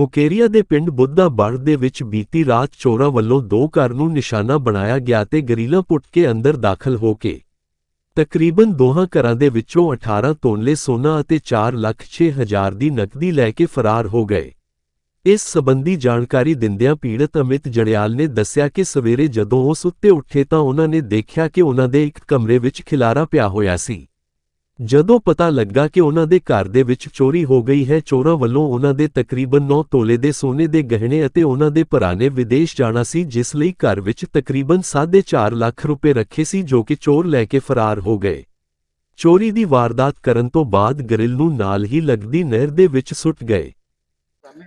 ਮੁਕੇਰੀਆ ਦੇ ਪਿੰਡ ਬੁੱਧਾ ਬੜ ਦੇ ਵਿੱਚ ਬੀਤੀ ਰਾਤ ਚੋਰਾਂ ਵੱਲੋਂ ਦੋ ਘਰ ਨੂੰ ਨਿਸ਼ਾਨਾ ਬਣਾਇਆ ਗਿਆ ਤੇ ਗਰੀਲਾ ਪੁੱਟ ਕੇ ਅੰਦਰ ਦਾਖਲ ਹੋ ਕੇ। ਤਕਰੀਬਨ ਦੋਹਾਂ ਘਰਾਂ ਦੇ ਵਿੱਚੋਂ 18 ਤੋਲੇ ਸੋਨਾ ਅਤੇ 4 ਲੱਖ 6 ਹਜ਼ਾਰ ਦੀ ਨਕਦੀ ਲੈ ਕੇ ਫਰਾਰ ਹੋ ਗਏ। ਇਸ ਸਬੰਧੀ ਜਾਣਕਾਰੀ ਦਿੰਦਿਆਂ ਪੀੜਤ ਅਮਿਤ ਜੜਿਆਲ ਨੇ ਦੱਸਿਆ ਕਿ ਸਵੇਰੇ ਜਦੋਂ ਉਹ ਸੁੱਤੇ ਉੱਠੇ ਤਾਂ ਉਹਨਾਂ ਨੇ ਦੇਖਿਆ ਕਿ ਉਹਨਾਂ ਦੇ ਇੱਕ ਕਮਰੇ ਵਿੱਚ ਖਿਲਾਰਾ ਪਿਆ ਹੋਇਆ ਸੀ। ਜਦੋਂ ਪਤਾ ਲੱਗਾ ਕਿ ਉਹਨਾਂ ਦੇ ਘਰ ਦੇ ਵਿੱਚ ਚੋਰੀ ਹੋ ਗਈ ਹੈ ਚੋਰਾਂ ਵੱਲੋਂ ਉਹਨਾਂ ਦੇ ਤਕਰੀਬਨ 9 ਤੋਲੇ ਦੇ ਸੋਨੇ ਦੇ ਗਹਿਣੇ ਅਤੇ ਉਹਨਾਂ ਦੇ ਭਰਾ ਨੇ ਵਿਦੇਸ਼ ਜਾਣਾ ਸੀ ਜਿਸ ਲਈ ਘਰ ਵਿੱਚ ਤਕਰੀਬਨ 4.5 ਲੱਖ ਰੁਪਏ ਰੱਖੇ ਸੀ ਜੋ ਕਿ ਚੋਰ ਲੈ ਕੇ ਫਰਾਰ ਹੋ ਗਏ। ਚੋਰੀ ਦੀ ਵਾਰਦਾਤ ਕਰਨ ਤੋਂ ਬਾਅਦ ਗਰਿਲ ਨੂੰ ਨਾਲ ਹੀ ਲੱਗਦੀ ਨਹਿਰ ਦੇ ਵਿੱਚ ਸੁੱਟ ਗਏ।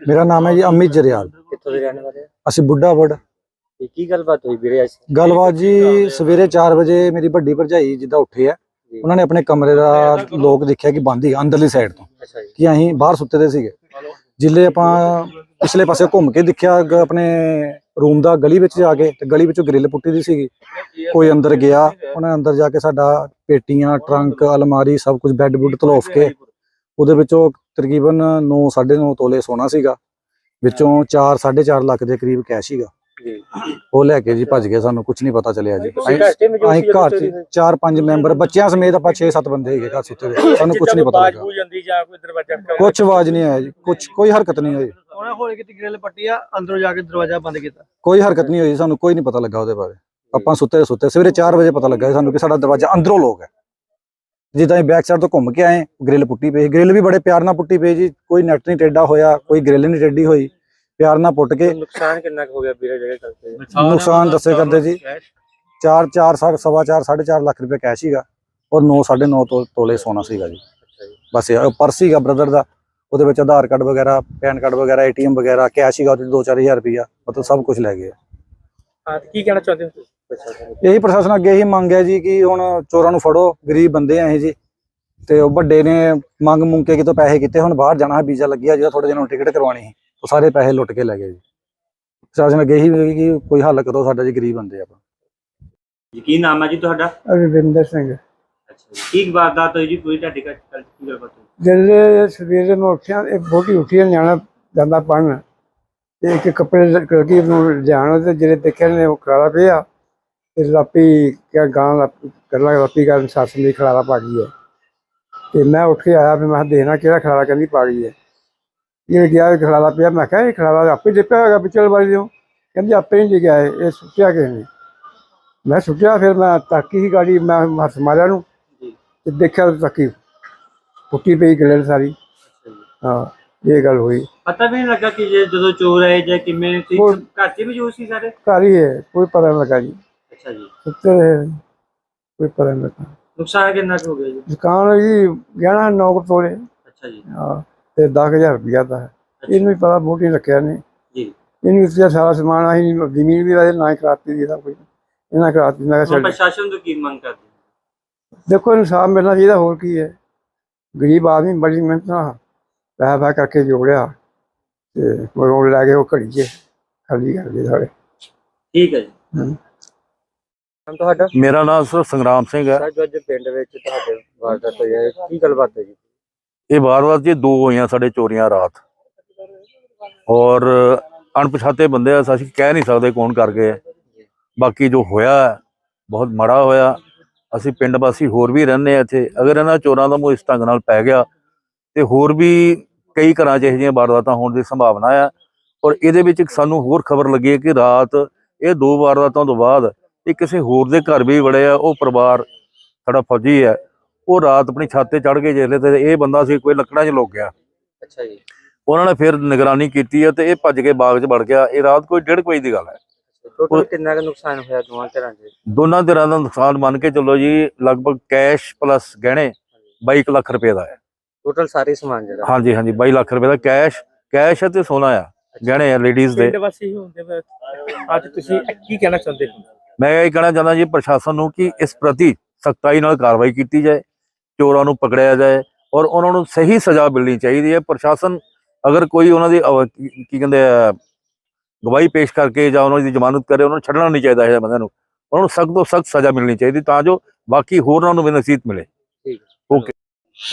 ਮੇਰਾ ਨਾਮ ਹੈ ਜੀ ਅਮਿਤ ਜਰਿਆਲ। ਕਿੱਥੋਂ ਦੇ ਰਹਿਣ ਵਾਲੇ ਆ ਅਸੀਂ ਬੁੱਢਾ ਵੜ। ਕੀ ਗੱਲਬਾਤ ਹੋਈ ਵੀਰੇ ਅੱਜ? ਗੱਲਬਾਤ ਜੀ ਸਵੇਰੇ 4 ਵਜੇ ਮੇਰੀ ਵੱਡੀ ਭਰਜਾਈ ਜਿੱਦਾਂ ਉੱਠੇ ਆ। ਉਹਨਾਂ ਨੇ ਆਪਣੇ ਕਮਰੇ ਦਾ ਲੋਕ ਦੇਖਿਆ ਕਿ ਬੰਦ ਹੀ ਅੰਦਰਲੀ ਸਾਈਡ ਤੋਂ। ਕਿ ਅਸੀਂ ਬਾਹਰ ਸੁੱਤੇ ਦੇ ਸੀਗੇ। ਜਿੱਲੇ ਆਪਾਂ ਪਿਛਲੇ ਪਾਸੇ ਘੁੰਮ ਕੇ ਦੇਖਿਆ ਆਪਣੇ ਰੂਮ ਦਾ ਗਲੀ ਵਿੱਚ ਜਾ ਕੇ ਤੇ ਗਲੀ ਵਿੱਚੋਂ ਗ੍ਰਿਲ ਪੁੱਟੀ ਦੀ ਸੀਗੀ। ਕੋਈ ਅੰਦਰ ਗਿਆ ਉਹਨੇ ਅੰਦਰ ਜਾ ਕੇ ਸਾਡਾ ਪੇਟੀਆਂ ਟਰੰਕ ਅਲਮਾਰੀ ਸਭ ਕੁਝ ਬੈੱਡ ਬੁੱਡ ਤਲੋਫ ਕੇ ਉਹਦੇ ਵਿੱਚੋਂ ਤਕਰੀਬਨ 9 9.5 ਤੋਲੇ ਸੋਨਾ ਸੀਗਾ। ਵਿੱਚੋਂ 4 4.5 ਲੱਖ ਦੇ ਕਰੀਬ ਕੈਸ਼ ਸੀਗਾ। ਉਹ ਲੈ ਕੇ ਜੀ ਭੱਜ ਗਏ ਸਾਨੂੰ ਕੁਝ ਨਹੀਂ ਪਤਾ ਚੱਲਿਆ ਜੀ। ਤੁਸੀਂ ਘਰ 'ਚ ਮੌਜੂਦ ਅਸੀਂ ਸੀ ਜਦੋਂ ਘਰ ਚੋਰੀ ਚ ਹੋਈ? ਚਾਰ ਪੰਜ ਮੈਂਬਰ ਬੱਚਿਆਂ ਸਮੇਤ ਆਪਾਂ 6-7 ਬੰਦੇ ਹੈਗੇ ਘਰ ਸੁੱਤੇ ਹੋਏ ਸਾਨੂੰ ਕੁਝ ਨਹੀਂ ਪਤਾ ਲੱਗਾ। ਜਾਂਦੀ ਜਾਂ ਕੋਈ ਦਰਵਾਜ਼ਾ ਖੜਕਾਉਂਦਾ ਕੁਝ ਆਵਾਜ਼ ਨਹੀਂ ਆਇਆ ਜੀ ਕੁਝ ਕੋਈ ਹਰਕਤ ਨਹੀਂ ਹੋਈ। ਉਹਨਾਂ ਹੌਲੀ ਕੀਤੀ ਗ੍ਰਿਲ ਪੱਟੀ ਆ ਅੰਦਰੋਂ ਜਾ ਕੇ ਦਰਵਾਜ਼ਾ ਬੰਦ ਕੀਤਾ। ਕੋਈ ਹਰਕਤ ਨਹੀਂ ਹੋਈ ਸਾਨੂੰ ਕੋਈ ਨਹੀਂ ਪਤਾ ਲੱਗਾ ਉਹਦੇ ਬਾਰੇ। ਆਪਾਂ ਸੁੱਤੇ ਦੇ ਸੁੱਤੇ ਸਵੇਰੇ 4 ਵਜੇ ਪਤਾ ਲੱਗਾ ਜੀ ਸਾਨੂੰ ਕਿ ਸਾਡਾ ਦਰਵਾਜ਼ਾ ਅੰਦਰੋਂ ਲੋਕ ਹੈ। ਜਿੱਦਾਂ ਅਸੀਂ ਬੈਕ ਸਾਈਡ ਤੋਂ ਘੁੰਮ ਕੇ ਆਏ ਗ੍ਰਿਲ ਪੁੱਟੀ ਪਈ ਗ੍ਰਿਲ ਵੀ ਬੜੇ ਪਿਆਰ ਨਾਲ ਪੁੱਟੀ ਪਈ ਜੀ ਕੋਈ ਨੈਟ ਨਹੀਂ ਟੇਢਾ ਹੋਇਆ ਕੋਈ ਗ੍ਰਿਲ ਨਹੀਂ ਟੇਢੀ ਹੋਈ। ਪਿਆਰ ਨਾਲ ਪੁੱਟ ਕੇ ਨੁਕਸਾਨ ਕਿੰਨਾ ਕੁ ਹੋ ਗਿਆ ਵੀਰੇ ਜਿਹੜੇ ਕਰਦੇ ਨੁਕਸਾਨ ਦੱਸੇ ਕਰਦੇ ਜੀ। 4 4 ਸਵਾ 4 4.5 ਲੱਖ ਰੁਪਏ ਕੈਸ਼ ਸੀਗਾ ਔਰ 9 9.5 ਤੋਲੇ ਸੋਨਾ ਸੀਗਾ ਜੀ। ਬਸ ਇਹ ਪਰਸ ਸੀਗਾ ਬ੍ਰਦਰ ਦਾ ਉਹਦੇ ਵਿੱਚ ਆਧਾਰ ਕਾਰਡ ਵਗੈਰਾ ਪੈਨ ਕਾਰਡ ਵਗੈਰਾ ਏਟੀਐਮ ਵਗੈਰਾ ਕੈਸ਼ ਸੀਗਾ ਉਹਦੇ 2-4000 ਰੁਪਇਆ ਮਤਲਬ ਸਭ ਕੁਝ ਲੈ ਗਏ। ਹਾਂ ਕੀ ਕਹਿਣਾ ਚਾਹੁੰਦੇ ਹੋ ਤੁਸੀਂ? ਇਹੀ ਪ੍ਰਸ਼ਾਸਨ ਅੱਗੇ ਇਹੀ ਮੰਗ ਹੈ ਜੀ ਕਿ ਹੁਣ ਚੋਰਾਂ ਨੂੰ ਫੜੋ ਗਰੀਬ ਬੰਦੇ ਆ ਇਹ ਜੀ। ਤੇ ਉਹ ਵੱਡੇ ਨੇ ਮੰਗ ਮੁੰਗ ਕੇ ਕਿਤੋਂ ਪੈਸੇ ਕੀਤੇ ਹੁਣ ਬਾਹਰ ਜਾਣਾ ਹੈ ਵੀਜ਼ਾ ਲੱਗਿਆ ਜਿਹਦਾ ਥੋੜੇ ਦਿਨਾਂ ਨੂੰ ਟਿਕਟ ਕਰਵਾਉਣੀ ਸੀ। ਉਹ ਸਾਰੇ ਪੈਸੇ ਲੁੱਟ ਕੇ ਲੈ ਗਏ ਜੀ। ਪ੍ਰਸ਼ਾਸਨ ਅੱਗੇ ਇਹੀ ਕਿ ਕੋਈ ਹੱਲ ਕਰੋ ਸਾਡਾ ਜੀ ਗਰੀਬ ਬੰਦੇ ਆਪਾਂ। ਜੀ ਕੀ ਨਾਮ ਹੈ ਜੀ ਤੁਹਾਡਾ? ਰਵਿੰਦਰ ਸਿੰਘ। ਅੱਛਾ ਜੀ ਕੀ ਵਾਰਦਾਤ ਹੋਈ ਜੀ? ਪੂਰੀ ਤੁਹਾਡੀ ਘਰ ਕੱਲ ਕੀ ਗੱਲਬਾਤ ਹੋਈ? ਜਦੋਂ ਸਵੇਰੇ ਮੈਂ ਉੱਠਿਆ ਇਹ ਬੋਟੀ ਉੱਠੀ ਹੈ, ਨਿਆਣਾ ਜਾਂਦਾ ਪੜਨ ਤੇ ਇੱਕ ਕੱਪੜੇ ਲੜਕੀ ਨੂੰ ਜਾਣ ਤੇ ਜਿਹੜੇ ਦੇਖਿਆ ਨੇ ਉਹ ਖਲਾਰਾ ਪਿਆ। ਤੇ ਲਾਪੀ ਕਿਆ ਗਾਂ ਕਰਲਾ ਲਾਪੀ ਕਰਨ ਸੱਸ ਨੇ ਖਲਾਰਾ ਪਾ ਗਈ ਹੈ। ਤੇ ਮੈਂ ਉੱਠ ਕੇ ਆਇਆ ਫਿਰ ਮੈਂ ਕਿਹਾ ਦੇਖਣਾ ਕਿਹੜਾ ਖਲਾਰਾ ਕਹਿੰਦੀ ਪਾ ਗਈ ਹੈ। ਇਹ ਗਿਆ ਖਲਾਰਾ ਪਿਆ ਮੈਂ ਕਿਹਾ ਇਹ ਖਲਾਰਾ ਆਪੇ ਡਿੱਪਿਆ ਹੋਗਾ ਪਿਛਲ ਵਾਲੀ ਦਿਓ ਕਹਿੰਦੀ ਆਪੇ ਨਹੀਂ ਡਿੱਗਿਆ ਇਹ ਇਹ ਸੁੱਟਿਆ ਕਿਸੇ ਨੇ। ਮੈਂ ਸੁੱਟਿਆ ਫਿਰ ਮੈਂ ਤਾਕੀ ਹੀ ਗਾੜੀ ਮੈਂ ਹੱਥ ਮਾਰਿਆ ਨੂੰ ਤੇ ਦੇਖਿਆ ਤਾਕੀ ਪੁੱਟੀ ਪਈ ਗਲੇ ਸਾਰੀ। ਹਾਂ ਇਹ ਗੱਲ ਹੋਈ। ਪਤਾ ਵੀ ਨਹੀਂ ਲੱਗਾ ਕਿ ਜੇ ਜਦੋਂ ਚੋਰ ਆਏ ਜਾਂ ਕਿਵੇਂ ਸੀ ਉਹ- ਘਰ 'ਚ ਵੀ ਮੌਜੂਦ ਸੀ ਸਾਰੇ? ਘਰ ਹੀ ਹੈ ਕੋਈ ਪਤਾ ਨਹੀਂ ਲੱਗਾ ਜੀ। ਅੱਛਾ ਜੀ। ਸੁੱਤੇ ਰਹੇ ਕੋਈ ਪਤਾ ਨਹੀਂ ਲੱਗਾ। ਨੁਕਸਾਨ ਕਿੰਨਾ ਕੁ ਹੋ ਗਿਆ ਜੀ? ਦੁਕਾਨ ਜੀ ਗਹਿਣਾ ਨੌ ਕੁ ਤੋਲੇ। ਅੱਛਾ ਜੀ। ਹਾਂ। ਤੇ 10000 ਰੁਪਇਆ ਦਾ ਹੈ। ਇਹਨੂੰ ਵੀ ਪਤਾ ਮੋਟੀ ਰੱਖਿਆ ਨੇ ਜੀ। ਇਹਨੂੰ ਇਸ ਸਾਰਾ ਸਮਾਨ ਆਹੀ ਜ਼ਮੀਨ ਵੀ ਇਹਦੇ ਨਾ ਹੀ ਕਰਾਤੀ ਦੀ ਸਭ ਕੁਝ ਇਹਨਾਂ ਕਰਾਤੀ ਮੈਂ ਕਿਹਾ ਪ੍ਰਸ਼ਾਸਨ ਤੋਂ ਕੀ ਮੰਗ ਕਰਦੇ? ਦੇਖੋ ਇਨਸਾਫ ਮਿਲਣਾ ਚਾਹੀਦਾ ਹੋਰ ਕੀ ਹੈ। ਗਰੀਬ ਆਦਮੀ ਬੜੀ ਮਿਹਨਤ ਨਾਲ ਪੈਸਾ ਪੈ ਕਰਕੇ ਜੋੜਿਆ ਤੇ ਮਰੋੜ ਲੈ ਕੇ ਉਹ ਘੜੀ 'ਚ ਖਾਲੀ ਕਰ ਗਏ ਸਾਰੇ। ਠੀਕ ਹੈ ਜੀ। ਤੁਹਾਡਾ? ਮੇਰਾ ਨਾਮ ਸਰ ਸੰਗਰਾਮ ਸਿੰਘ ਹੈ। ਸਰ ਜੋ ਅੱਜ ਪਿੰਡ ਵਿੱਚ ਤੁਹਾਡੇ ਵਾਰਦਾਤ ਹੋਈ ਹੈ। ਕੀ ਗੱਲਬਾਤ ਹੈ ਜੀ? ਇਹ ਵਾਰਦਾਤ ਜੇ ਦੋ ਹੋਈਆਂ ਸਾਡੇ ਚੋਰੀਆਂ ਰਾਤ। ਔਰ ਅਣਪਛਾਤੇ ਬੰਦੇ ਆ, ਅਸੀਂ ਕਹਿ ਨਹੀਂ ਸਕਦੇ ਕੌਣ ਕਰ ਗਏ ਬਾਕੀ ਜੋ ਹੋਇਆ, ਬਹੁਤ ਮਾੜਾ ਹੋਇਆ। ਅਸੀਂ ਪਿੰਡ ਵਾਸੀ ਹੋਰ ਵੀ ਰਹਿੰਦੇ ਆ ਇੱਥੇ। ਅਗਰ ਇਹਨਾਂ ਚੋਰਾਂ ਦਾ ਮੂੰਹ ਇਸ ਢੰਗ ਨਾਲ ਪੈ ਗਿਆ, ਤੇ ਹੋਰ ਵੀ ਕਈ ਘਰਾਂ 'ਚ ਇਹੋ ਜਿਹੀਆਂ ਵਾਰਦਾਤਾਂ ਹੋਣ ਦੀ ਸੰਭਾਵਨਾ ਆ। ਔਰ ਇਹਦੇ ਵਿੱਚ ਸਾਨੂੰ ਹੋਰ ਖਬਰ ਲੱਗੀ ਹੈ ਕਿ ਰਾਤ ਇਹ ਦੋ ਵਾਰਦਾਤਾਂ ਤੋਂ ਬਾਅਦ ਇਹ ਕਿਸੇ ਹੋਰ ਦੇ ਘਰ ਵੀ ਵੜੇ ਆ ਉਹ ਪਰਿਵਾਰ ਸਾਡਾ ਫੌਜੀ ਹੈ। ਉਹ ਰਾਤ ਆਪਣੀ ਛੱਤ ਤੇ ਚੜ ਕੇ ਜਿਹੜੇ ਤੇ ਇਹ ਬੰਦਾ ਸੀ ਕੋਈ ਲੱਕੜਾਂ 'ਚ ਲੁਕ ਗਿਆ। ਅੱਛਾ ਜੀ। ਉਹਨਾਂ ਨੇ ਫਿਰ ਨਿਗਰਾਨੀ ਕੀਤੀ ਹੈ ਤੇ ਇਹ ਭੱਜ ਕੇ ਬਾਗ 'ਚ ਵੜ ਗਿਆ। ਇਹ ਰਾਤ ਕੋਈ ਡੇਢ ਕੁ ਵਜੇ ਦੀ ਗੱਲ ਹੈ। ਟੋਟਲ ਕਿੰਨਾ ਕੁ ਨੁਕਸਾਨ ਹੋਇਆ ਦੋਵਾਂ ਘਰਾਂ 'ਚ? ਦੋਨਾਂ ਧਿਰਾਂ ਦਾ ਨੁਕਸਾਨ ਮੰਨ ਕੇ ਚੱਲੋ ਜੀ ਲਗਭਗ ਕੈਸ਼ ਪਲੱਸ ਗਹਿਣੇ 22 ਕੁ ਲੱਖ ਰੁਪਏ ਦਾ ਹੈ। ਟੋਟਲ ਸਾਰੇ ਸਮਾਨ ਜਿਹੜਾ? ਹਾਂਜੀ ਹਾਂਜੀ 22 ਲੱਖ ਰੁਪਏ ਦਾ ਕੈਸ਼ ਕੈਸ਼ ਤੇ ਸੋਨਾ ਆ ਗਹਿਣੇ ਆ ਲੇਡੀਜ਼ ਦੇ। ਪਿੰਡ ਵਾਸੀ ਹੁੰਦੇ ਅੱਜ ਤੁਸੀਂ ਕੀ ਕਹਿਣਾ ਚਾਹੁੰਦੇ ਹੋ? ਮੈਂ ਇਹ ਕਹਿਣਾ ਚਾਹੁੰਦਾ ਜੀ ਪ੍ਰਸ਼ਾਸਨ ਨੂੰ ਕਿ ਇਸ ਪ੍ਰਤੀ ਸਖਤਾਈ ਨਾਲ ਕਾਰਵਾਈ ਕੀਤੀ ਜਾਏ। ਚੋਰਾਂ ਨੂੰ ਪਕੜਿਆ ਜਾਏ ਔਰ ਉਹਨਾਂ ਨੂੰ ਸਹੀ ਸਜ਼ਾ ਮਿਲਣੀ ਚਾਹੀਦੀ ਹੈ। ਪ੍ਰਸ਼ਾਸਨ ਅਗਰ ਕੋਈ ਉਹਨਾਂ ਦੀ ਕੀ ਕੀ ਕਹਿੰਦੇ ਆ ਗਵਾਹੀ ਪੇਸ਼ ਕਰਕੇ ਜਾਂ ਉਹਨਾਂ ਦੀ ਜ਼ਮਾਨਤ ਕਰੇ ਉਹਨਾਂ ਨੂੰ ਛੱਡਣਾ ਨਹੀਂ ਚਾਹੀਦਾ ਇਹ ਬੰਦਿਆਂ ਨੂੰ। ਉਹਨਾਂ ਨੂੰ ਸਖਤ ਤੋਂ ਸਖਤ ਸਜ਼ਾ ਮਿਲਣੀ ਚਾਹੀਦੀ ਤਾਂ ਜੋ ਬਾਕੀ ਹੋਰਾਂ ਨੂੰ ਵੀ ਨਸੀਹਤ ਮਿਲੇ।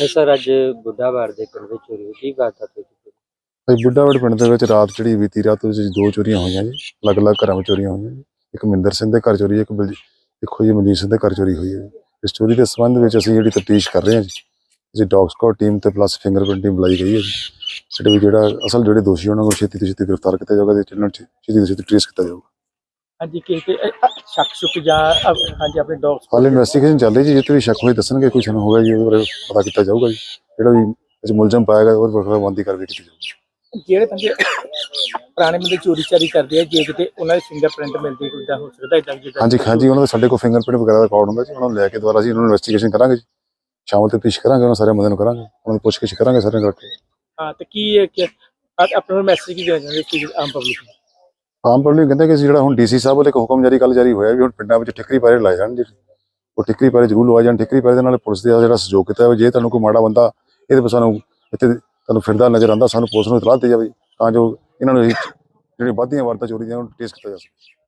ਸਰ ਅੱਜ ਬੁੱਢਾ ਬਾੜ ਦੇ ਪਿੰਡ ਵਿੱਚ ਚੋਰੀ ਹੋਈ ਕੀ ਵਾਰਦਾਤ ਹੋਈ? ਸੀ? ਭਾਈ ਬੁੱਢਾਵੜ ਪਿੰਡ ਦੇ ਵਿੱਚ ਰਾਤ ਜਿਹੜੀ ਬੀਤੀ ਰਾਤ ਵਿੱਚ ਦੋ ਚੋਰੀਆਂ ਹੋਈਆਂ ਜੀ ਅਲੱਗ-ਅਲੱਗ ਘਰਾਂ ਵਿੱਚ ਚੋਰੀਆਂ ਹੋਈਆਂ ਜੀ। ਇੱਕ ਮਿੰਦਰ ਸਿੰਘ ਦੇ ਘਰ ਚੋਰੀ ਹੈ, ਇੱਕ ਬਲਜੀ ਇੱਕ ਹੋਈ ਮਨਜੀਤ ਸਿੰਘ ਦੇ ਘਰ ਚੋਰੀ ਹੋਈ ਹੈ ਜੀ। ਇਸ ਚੋਰੀ ਦੇ ਸੰਬੰਧ ਵਿੱਚ ਅਸੀਂ ਜਿਹੜੀ ਤਫਤੀਸ਼ ਕਰ ਰਹੇ ਹਾਂ ਜੀ ਅਸੀਂ ਡੌਗ ਸਕਾਡ ਟੀਮ ਤੇ ਪਲੱਸ ਫਿੰਗਰਪ੍ਰਿੰਟ ਟੀਮ ਬੁਲਾਈ ਗਈ ਹੈ ਜੀ। ਜਿਹੜੇ ਵੀ ਜਿਹੜਾ ਅਸਲ ਜਿਹੜੇ ਦੋਸ਼ੀ ਉਹਨਾਂ ਨੂੰ ਛੇਤੀ ਤੋਂ ਛੇਤੀ ਗ੍ਰਿਫਤਾਰ ਕੀਤਾ ਜਾਊਗਾ ਤੇ ਜਿਹਨਾਂ ਨੂੰ ਛੇਤੀ ਤੋਂ ਛੇਤੀ ਟ੍ਰੇਸ ਕੀਤਾ ਜਾਊਗਾ। ਹਾਂਜੀ ਕਿ ਤੇ ਸ਼ੱਕ ਸ਼ੁਕ ਜਾਂ ਹਾਂਜੀ ਆਪਣੇ ਡੌਗਸ ਹਾਲੇ ਇਨਵੈਸਟੀਗੇਸ਼ਨ ਚੱਲ ਰਹੀ ਜੀ ਜਿੱਥੇ ਵੀ ਸ਼ੱਕ ਹੋਏ ਦੱਸਣਗੇ ਕੋਈ ਸਾਨੂੰ ਹੋਗਾ ਜੀ ਉਹਦੇ ਬਾਰੇ ਪਤਾ ਕੀਤਾ ਜਾਊਗਾ ਜੀ। ਜਿਹੜਾ ਵੀ ਮੁਲਜ਼ਮ ਪਾਏਗਾ ਉਹ ਵੱਖਰਾ ਬੰਦੀ ਕਾਰਵਾਈ ਕੀਤੀ ਜਾਊਗੀ। ਜਿਹੜੇ ਬੰਦੇ ਪੁਰਾਣੇ ਬੰਦੇ ਚੋਰੀ ਚਾਰੀ ਕਰਦੇ ਆ ਜੇ ਕਿਤੇ ਉਹਨਾਂ ਦੇ ਫਿੰਗਰਪ੍ਰਿੰਟ ਮਿਲਦੇ ਕੋਈ ਤਾਂ ਹੋ ਸਕਦਾ ਇਦਾਂ ਜਿੱਦਾਂ ਹਾਂਜੀ ਹਾਂਜੀ ਉਹਨਾਂ ਦਾ ਸਾਡੇ ਕੋਲ ਫਿੰਗਰਪ੍ਰਿੰਟ ਵਗੈਰਾ ਦਾ ਰਿਕਾਰਡ ਹੁੰਦਾ ਜੀ ਉਹਨਾਂ ਨੂੰ ਲੈ ਕੇ ਦੁਬਾਰਾ ਅਸੀਂ ਉਹਨਾਂ ਨੂੰ ਇਨਵੈਸਟੀਗੇਸ਼ਨ ਕਰਾਂਗੇ ਜੀ। ਸ਼ਾਮ ਤੇ ਪੇਸ਼ ਕਰਾਂਗੇ ਉਹਨਾਂ ਸਾਰੇ ਬੰਦੇ ਨੂੰ ਕਰਾਂਗੇ ਉਹਨਾਂ ਦੀ ਪੁੱਛਗਿੱਛ ਕਰਾਂਗੇ ਸਾਰਿਆਂ ਨੂੰ ਕਰਕੇ ਹਾਂ ਤੇ ਕੀ ਹੈ ਕਿ ਆਪਣਾ ਨੂੰ ਮੈਸੇਜ ਕੀ ਦੇਣਾ ਚਾਹੁੰਦੇ ਸੀ ਆਮ ਪਬਲਿਕ ਨੂੰ? ਆਮ ਪਬਲਿਕ ਕਹਿੰਦੇ ਕਿ ਜਿਹੜਾ ਹੁਣ ਡੀਸੀ ਸਾਹਿਬ ਵੱਲੋਂ ਇੱਕ ਹੁਕਮ ਜਾਰੀ ਕੱਲ ਜਾਰੀ ਹੋਇਆ ਵੀ ਹੁਣ ਪਿੰਡਾਂ ਵਿੱਚ ਠਿਕਰੀ ਪਾਰੇ ਲਾਏ ਜਾਣ ਜੀ ਉਹ ਠਿਕਰੀ ਪਾਰੇ ਜ਼ਰੂਰ ਲਵਾਏ ਜਾਣ ਠਿਕਰੀ ਪਾਰੇ ਦੇ ਨਾਲ ਪੁਲਿਸ ਦਾ ਜਿਹੜਾ ਸਹਿਯੋਗ ਕੀਤਾ ਹੋਵੇ ਜੇ ਤੁਹਾਨੂੰ ਕੋਈ ਮਾੜਾ ਬੰਦਾ ਇਹਦੇ ਪਰ ਸਾਨੂੰ ਇੱਥੇ ਤੁਹਾਨੂੰ ਫਿਰਦਾ ਨਜ਼ਰ ਆਉਂਦਾ ਸਾਨੂੰ ਪੁਲਿਸ ਨੂੰ ਇਤਲਾਹ ਦਿੱਤੀ ਜਾਵੇ ਤਾਂ ਜੋ ਇਹਨਾਂ ਨੂੰ ਇਹ ਜਿਹੜੀ ਵੱਧਦੀਆਂ ਵਾਰਤਾ ਚੋਰੀ ਦੀਆਂ ਉਹਨੂੰ ਟ੍ਰੇਸ ਕੀਤਾ ਜਾ ਸਕੇ।